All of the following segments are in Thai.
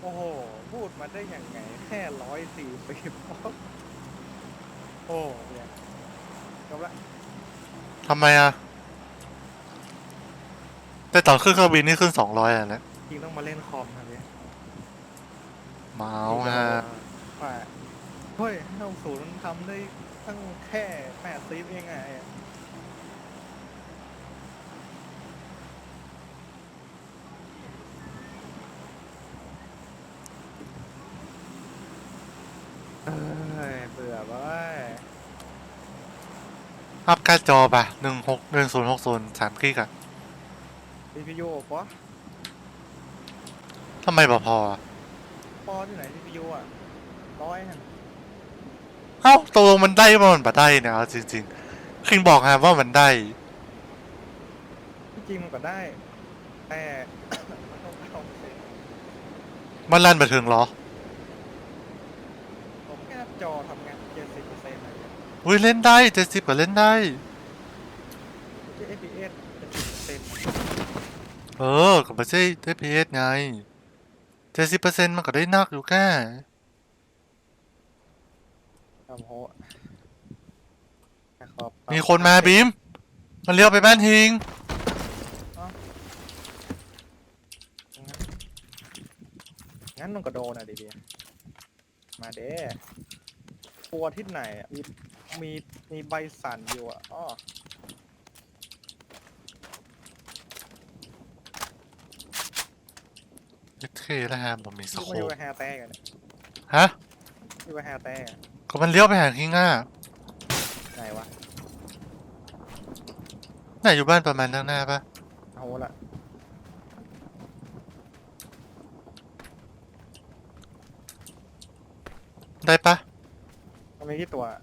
โอ้โห พูดมาได้ยังไง แค่ร้อยสี่สิบโอ้เนี่ยจบละทำไมอะ แต่ตอนขึ้นเครื่องบินนี่ขึ้นสองร้อยอะนะจริงต้องมาเล่นคอมนะเนี่ยเมาส์ฮะว่าเฮ้ยห้าศูนย์มันทำได้ตั้งแค่แปดซีฟเองไง เอ้ยเบื่อเว้ยอัพการ์ดจอป่ะหนึ่งหกหนึ่งศูนย์หกศูนย์สามกิกอะ CPU ปะทำไมบ่พออะพอที่ไหน CPU อะร้อยฮะเอ้าตกลงมันได้บ่มันบ่ได้เนี่ยเอาจริงๆคิงบอกฮะว่ามันได้ ที่จริงมันก็ได้ แต่ มันต้องเข้าเซ็นมันลั่นไปถึงเหรอผมแค่ จอทำงานเจ็ดสิบเปอร์เซ็นต์อะไรเงี้ยอุ้ยเล่นได้เจ็ดสิบก็เล่นได้ ที่ FPS เจ็ดสิบเปอร์เซ็นต์เออก็ไม่ใช่ FPS ไงเจ็ดสิบเปอร์เซ็นต์มันก็ได้นักอยู่แค่โอ้โหขอบมีคนมาบีม มันเลี้ยวไปบ้านฮิง งั้นมันก็โดนอะดิเดียมาเด้ ตัวที่ไหนอะมีมีมีใบสั่นอยู่อะอ๋อเท่แล้วฮะผมมีสที่โคมาอยู่ปกับแฮร์แต้กันเนี่ยฮะ อยู่กับแฮร์แต้อะก็มันเลี้ยวไปหาฮิงอะไหนวะไหนอยู่บ้านประมาณข้างหน้าปะเอาละได้ปะ มันมีที่ตัวอะ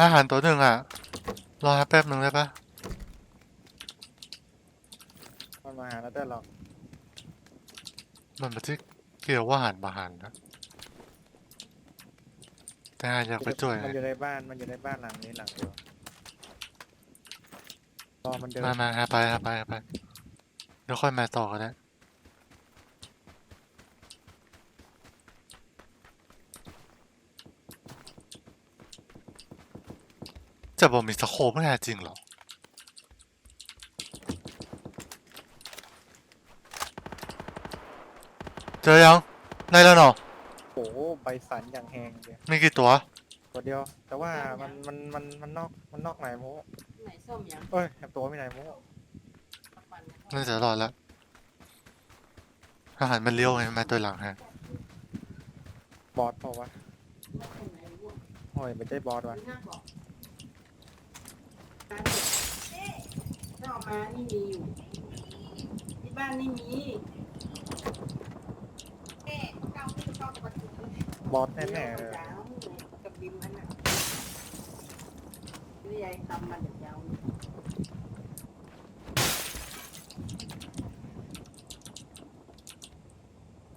อาหารตัวหนึ่งอะ รอแป๊บหนึ่งได้ปะมันมาหาแล้วแต่เรามันมาที่เกี่ยวว่าอาหารบาหารนะแต่อาอยากไปช่วยมันไงอยู่ในบ้านมันอยู่ในบ้านหลังนี้หลังเดียวรอมันเดินมามาหาไปหาไปหาไปเดี๋ยวค่อยมาต่อกันนะ จะบอกมีสโคปไม่แน่จริงเหรอ เจอยังได้แล้วเนาะโอ้โหใบสันอย่างแหงเลยมีกี่ตัว ตัวเดียว แต่ว่ามันมันมันมันนอกมันนอกไหนโมไหนส้มยังเอ้ยแอบตัวไม่ไหนโมปันน่าจะรอดแล้วอาหารมันเลี้ยวไงมาตัวหลังฮะ บอสเปล่าวะโอ้ยไม่ใช่บอสวะ ถ้าออกมานี่มีอยู่ ที่บ้านนี่มีบอสแน่ๆเลยกับบิมอันน่ะนี่ยายทำมาเดี๋ยวยาว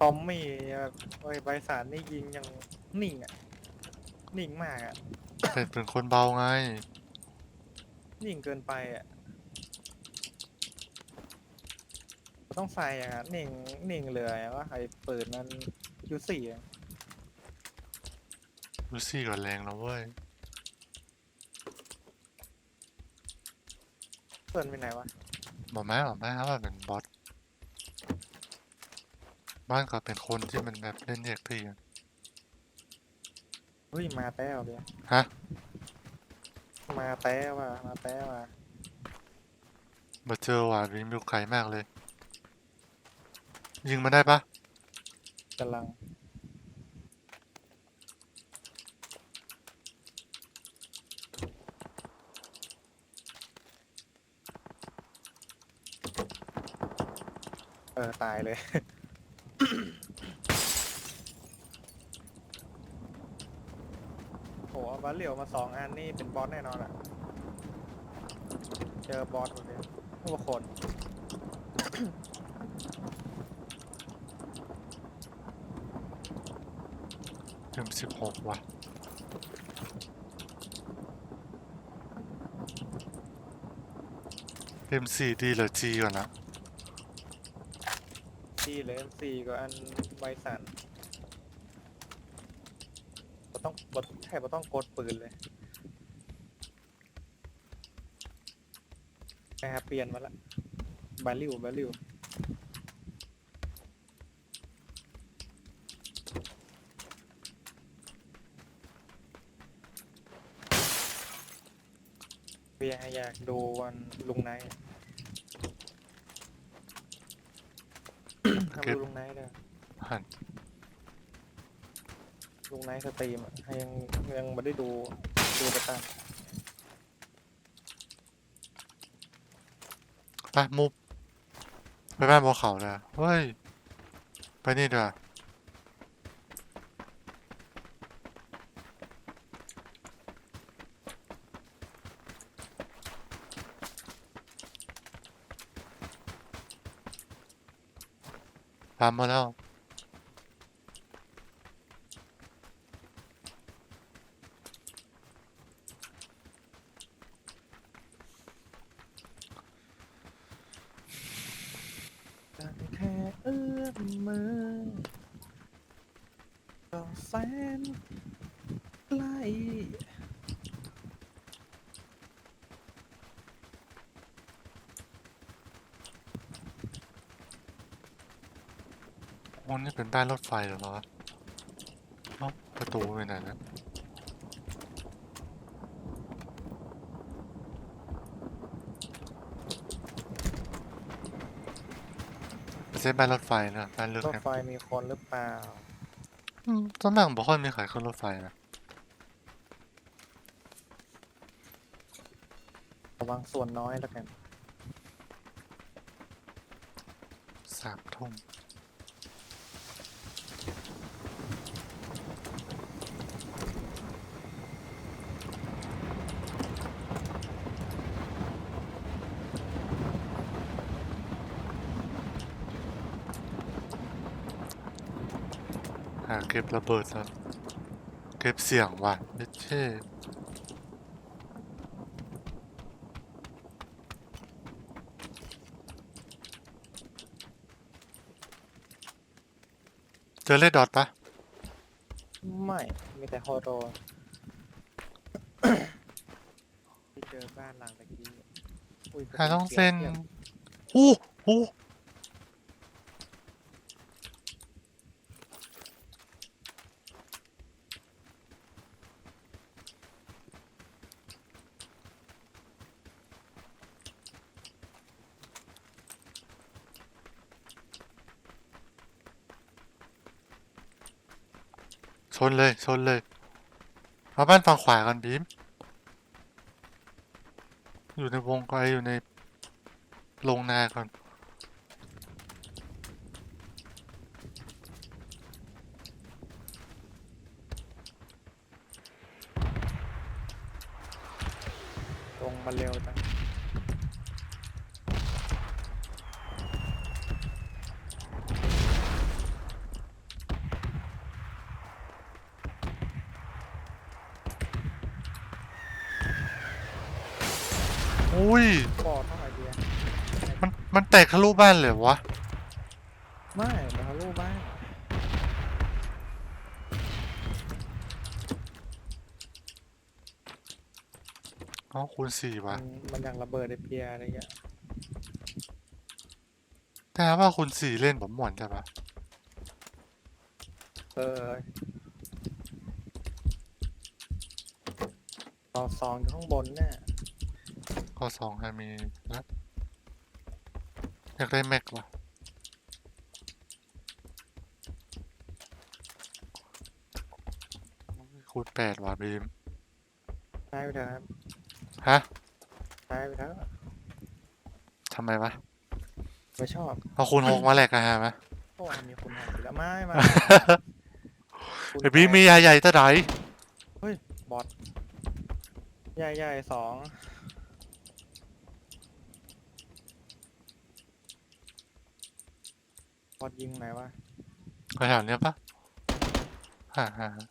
ตอมมี่แบบโอ้ยใบสันนี่ยิงยังนิ่งอะ นิ่งมากอะ เป็นเป็นคนเบาไง นิ่งเกินไปอะต้องใส่อย่างนั้นนิ่งนิ่งเลยว่าไอ้ปืนมันยูสี่อะลูซี่ก็แรงนะเว้ยเปิดไปไหนวะบอกแม่บอกแม่ว่าเป็นบอสบ้านก็เป็นคนที่มันแบบเล่นแยกที่อะเฮ้ยมาแต้วเบียฮะ มาแต้วว่ะมาแต้วว่ะมาเจอว่ะวิมอยู่ไกลมากเลย ยิงมันได้ปะกำลังเออ ตายเลย โหเอาบัลเหลียวมาสองอันนี่เป็นบอสแน่นอนอะ เจอบอสหมดเลยพวกคนเอ็มสิบหกว่ะเอ็มสี่ดีหรือจีก่อนนะ ดีดีเลย M4 กับอันไวสันเราต้อง เราแทบเราต้องกดปืนเลยแอบเปลี่ยนมาละบาลิวบาลิวเบียร์อยากดูวันลุงไนท์ทำดูลุงไนท์เลยหัน ลุงไนท์สตรีมอะยังยังไม่ได้ดูดูไปตันไปมุบไปบ้านบนเขาเลยเฮ้ย ไปนี่ดีกว่าตามมาแล้ว แค่เอื้อมมือก็แสนใกล้ มันนี่เป็นบ้านรถไฟเหรอวะเอ้าประตูไปไหนแล้วไม่ใช่บ้านรถไฟนะบ้านเลือกรถแคมไฟมีคนหรือเปล่า อืมตอนนั่งบอกค่อยมีใครขึ้นรถไฟนะระวังส่วนน้อยแล้วกัน สามทุ่ม เก็บระเบิดครับเก็บเสียงว่ะเอเช่เจอเลดดอทปะไม่ มีแต่ฮอโรที่เจอบ้านหลังตะกี้อุ้ยหาต้องสียเส้นทียบอู้หู เลยชนเลย มาบ้านฝั่งขวากันบีม อยู่ในวงไกลอยู่ในโรงนาก่อนลงมาเร็วจัง อุ้ ยบอดเท่าไหร่เดียมัน มันแตกทะลุบ้านเลยเหรอวะ ไม่มาทะลุบ้านเอ้าคูณสี่มัวะนมันอย่างระเบิดไอเปียอะไรเงี้ยแต่ว่าคูณสี่เล่นผมหมวนใช่ปะเออต่อสองอยู่ข้างบนเนี่ย ข้อสองมีแล้วอยากได้แม็กวะคูณแปดว่ะบีมใช้ไปเถอะครับฮะใช้ไปเถอะทำไมวะไม่ชอบเอาคูณหกมาแลกกันฮะไหมโอ้มีคุณหาอยู่แล้วไม่ไม่ไอบีมมียาใหญ่ตะไดบอทใหญ่ใหญ่ๆสอง บอทยิงไหนวะแถวๆเนี้ยปะฮ่าฮ่าฮ่า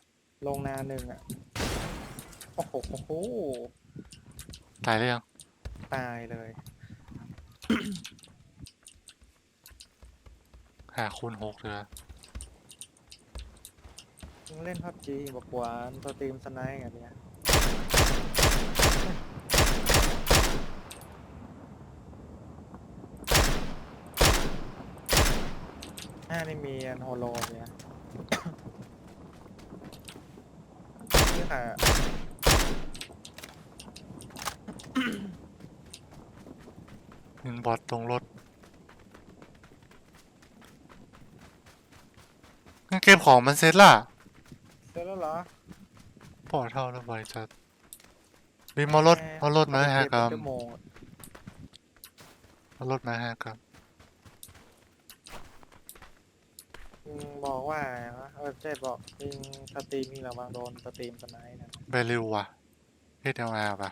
ลงนาหนึ่งอะ โอ้โหโอ้โหตายหรือยังตตายเลยหหาคูณหกเลยมึงเล่นพับจีบอกหวานสตรีมสไนด์ไงเนี่ย หน้านี่มีอันโฮโลเนี่ยนี่ค่ะมินบอดตรงรถงั้นเกมของมันเซ็ตล่ะเสร็จแล้วเหรอปอดเท่าแล้วบริจัดมีมารถเอารถมาให้ฮะครับชั่วโมง เอารถมาให้ครับ อืมบอกว่าไงวะเออใช่บอกยิงสตรีมมีระวังโดนสตรีมสไนด์นะไปเร็วว่ะเฮ็ดเอาอาป่ะ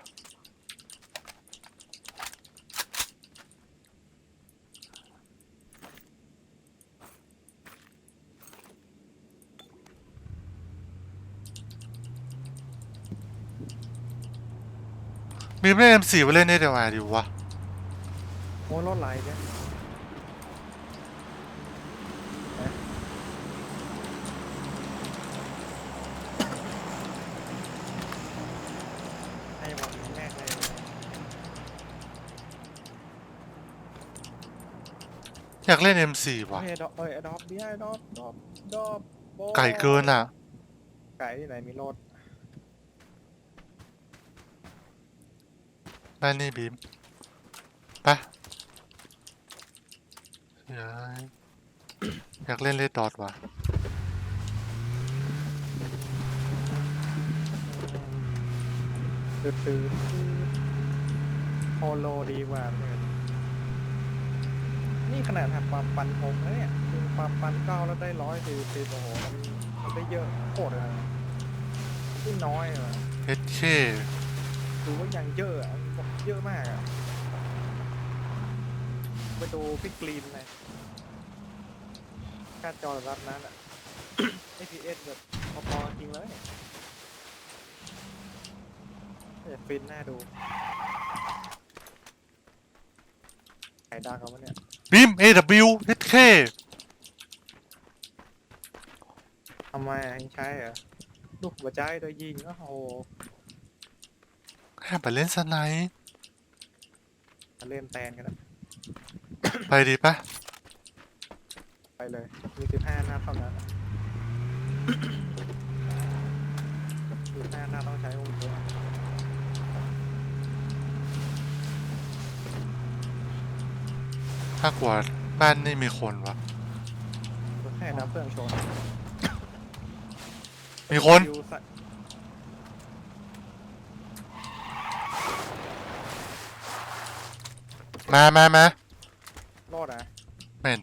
มีไม่เอ็มสี่ไปเล่นเฮ็ดเอาอาดิวะโอ้รถไหลเนี่ยนะให้บอกแม่งเลย อยากเล่นเอ็มสี่ว่ะเฮ้ยดอกเอ้ยดอกเบี้ยดอกดอกดอกโบ้ไก่เกินอะ ไก่ที่ไหนมีรถบ้านนี่บีมไปะอยากอยากเล่นเลดดอทว่ะ ตื่นตื่นโฮโลดีกว่าเลย นี่ขนาดหักความปันหกนะเนี่ยคือความปันเก้าแล้วได้ร้อยสี่สิบโอ้โหมันมันได้เยอะโคตรเลยนะที่น้อยเลยเอชเคดูว่ายังเยอะอะบอกเยอะมากอะไปดูพี่กรีนเลยการจอระดับนั้นอะ APS แบบพอๆจริงเลยแต่ฟินน่าดูไข่ดาวเขาวะเนี่ย บีม AW เอชเคทำไมอะยังใช้เหรอลูกหัวใจโดยยิงโอ้โหแค่ไปเล่นสไนป์มาเล่นแตนกันนะไปดีปะไปเลย มีสิบห้านัดเท่านั้นสิบห้านัดต้องใช้วงเดียว ถ้ากว่าบ้านนี่มีคนวะแค่นับเครื่องชนมีคนวิวสัตว์มามามารอดอะเม่น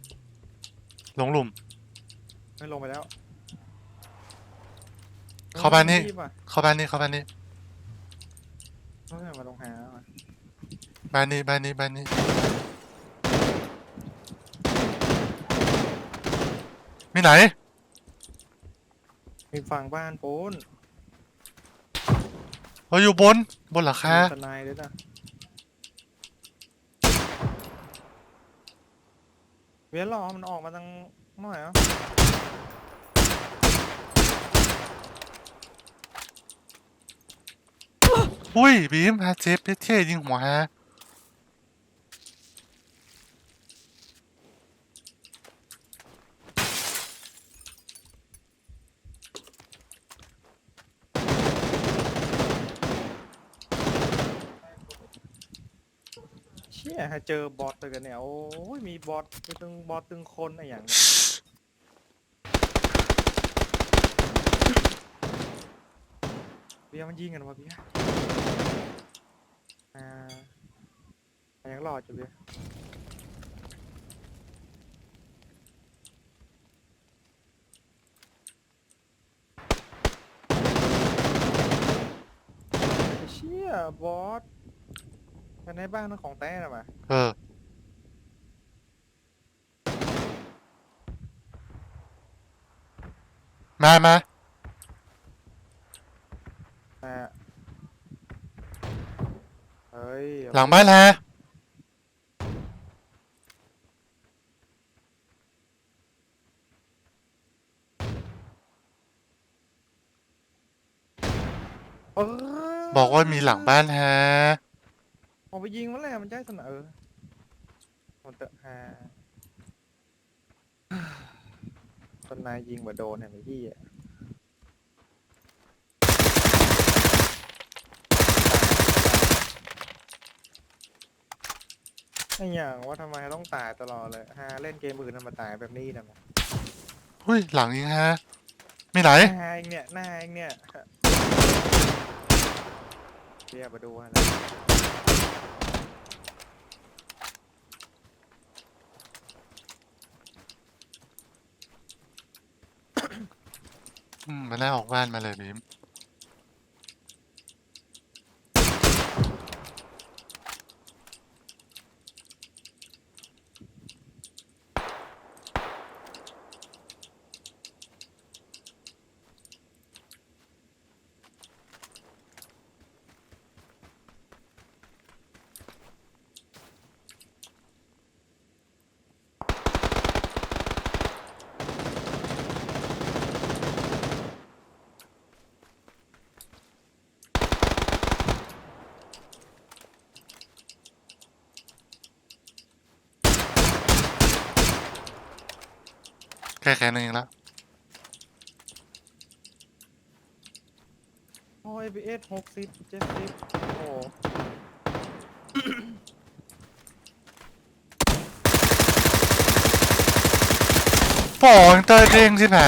ลงหลุม ไม่ลงไปแล้วเข้าบ้านนี่ รีบอะเข้าบ้านนี้เข้าบ้านนี้เฮ้ยมาลงหาว่ะบ้านนี้บ้านนี้บ้านนี้ มีไหน มีฝั่งบ้านปูนเราอยู่บน บนหลังคามีทนายด้วยนะเวียนรอมันออกมาตั้งหน่อยอะอุ้ยบีมฮาเจ็บเท่ๆยิงหัวฮะ เจอบอทเลยกันเนี่ย โอ้ย มีบอทตึงบอทตึงคนอะไรอย่างเงี้ยเบียร์มันยิงกันวะเบียร์อ่ามันยังรอดอยู่เบียร์ไอ้เชี่ยบอส มันในบ้านของแต้หรอวะเออ มามาเฮ้ยหลังบ้านแฮบอกว่ามีหลังบ้านแฮ ไปยิงมันแหละมันจะให้สนเออมันเตอะฮาตอนนายยิงมาโดนเห็นไหมพี่อะไอ้อย่างว่าทำไมต้องตายตลอดเลยฮาเล่นเกมอื่นทำไมาตายแบบนี้นะมั้เฮ้ย หลังยิงฮะมีไหนหน้าเองเนี่ยหน้าเองเนี่ยเรียกมาดูฮะอืมมั นน่าออกบ้านมาเลยบีม แค่แค่นึงเองละโอ้ยพีเอสหกสิบเจ็ดสิบโอ้ปองเตอร์เด้งสิไหน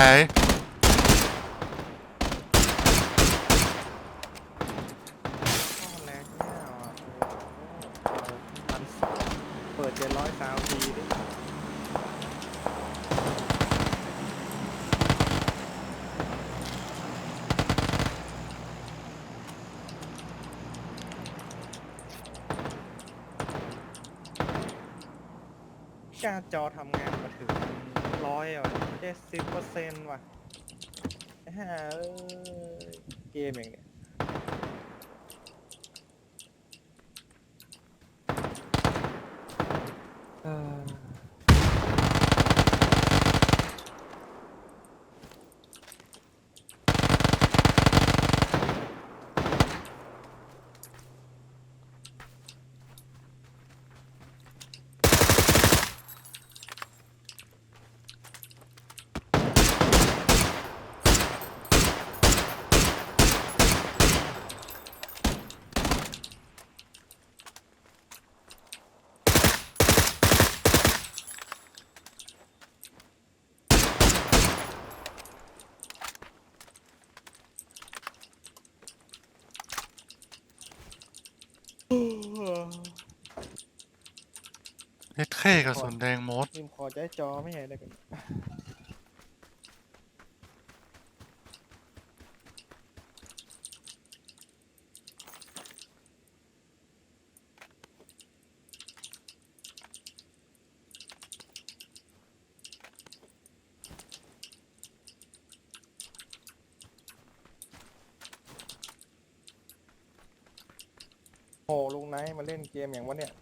ก็มันแรงแน่อะพันสองเปิดเจ็ดร้อยสาวทีดิการจอทำงานมาถึงร้อยอะเจ็ดสิบเปอร์เซ็นต์ว่ะฮ่าเอ้ยเกมอย่างเนี้ย เออเออ เฮ็ดเข้กระสุนแดงมดริมขอใจจอไม่ใช่ได้กันโอ้ลุงไนท์มาเล่นเกมอย่างวะเนี่ย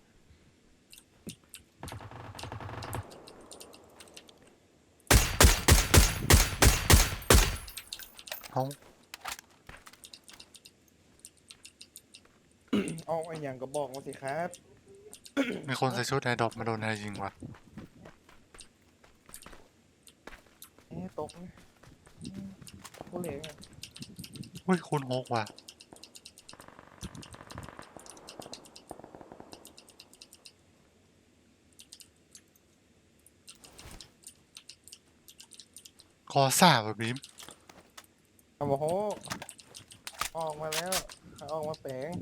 เอา เอาไอ้อย่างก็บอกมาสิครับ มีคนใส่ชุดไอดอปมาโดนไฮยิงว่ะเอ๊ะตกนะอืมกูเหลงอะอุ้ยคุณโฮกว่ะ คอซ่าว่ะบีมเอาบอกโหออกมาแล้วออกมาแปลง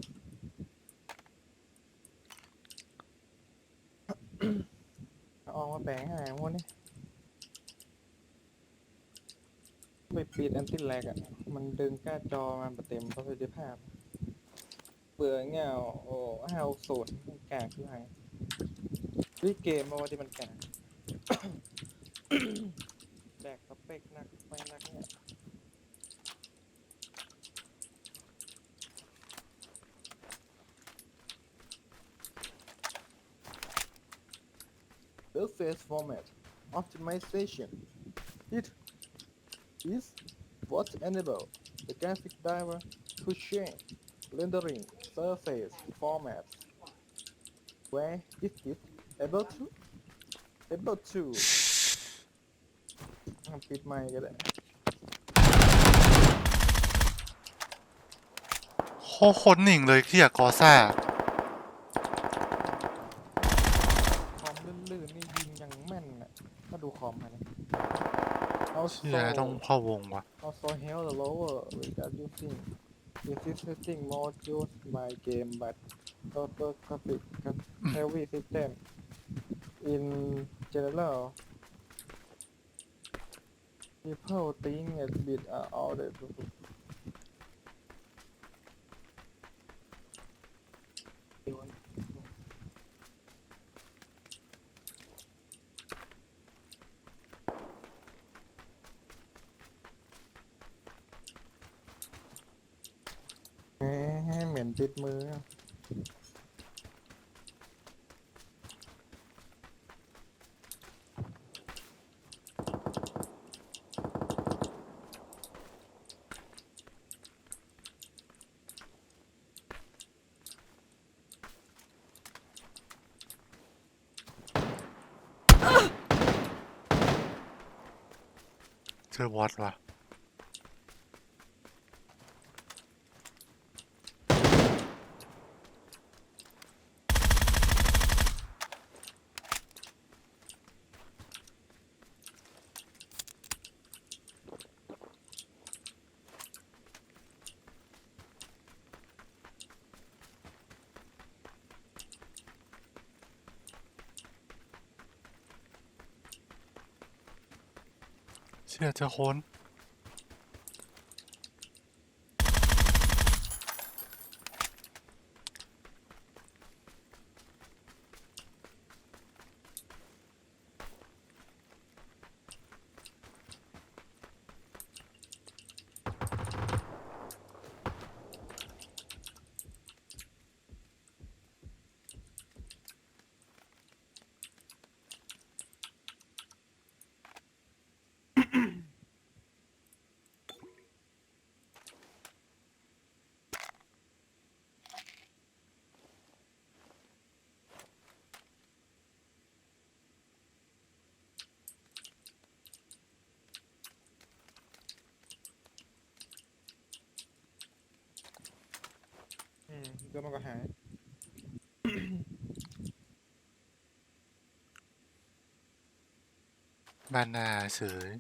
ออกมา แปลงหายหมดนี่ไปปิดอันติดแลกอะมันดึงก้าจอมาเต็มประสิทธิภาพ เปลืองเงาโอ้ห้าศูนย์มันกากคือไงวิเกมมาวันที่มันกาก แบกสเปกหนักไปหนักเนี่ย surface format optimization. It is what enable the graphic driver pushing rendering surface format where is it able to able to ปิดไมค์ก็ได้โคตรคนหนิ่งเลยที่อยากกอซ่า คอมลื่นๆนี่ยิงยังแม่นอะมาดูคอมมาเนี่ย เอาเชี่ยต้องเข้าวงว่ะ also held the lower without using existing modules my game but total graphic heavy system in general people think a bit are all the แหมเหม็น ติดมือเจอบอสว่ะ เชี่ยเจอคน อืม เดี๋ยวมันก็หายบ้านนาเฉย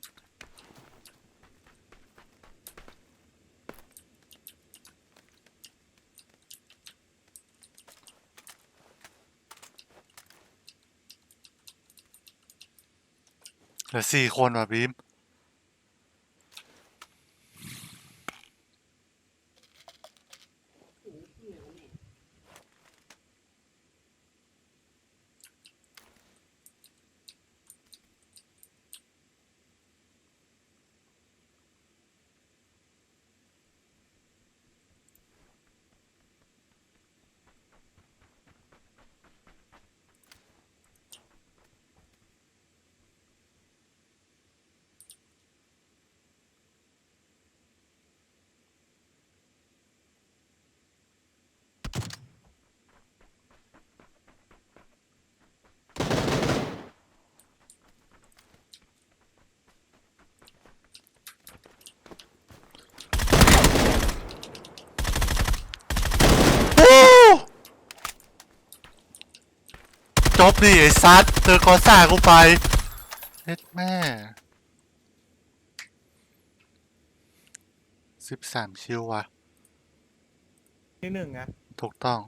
เหลือสี่คนว่ะบีม โอ้จ บดิไอ้ซัดเจอกอซ่ากูไปเฮ็ดแม่สิบสามคิววะที่หนึ่งอะถูกต้อง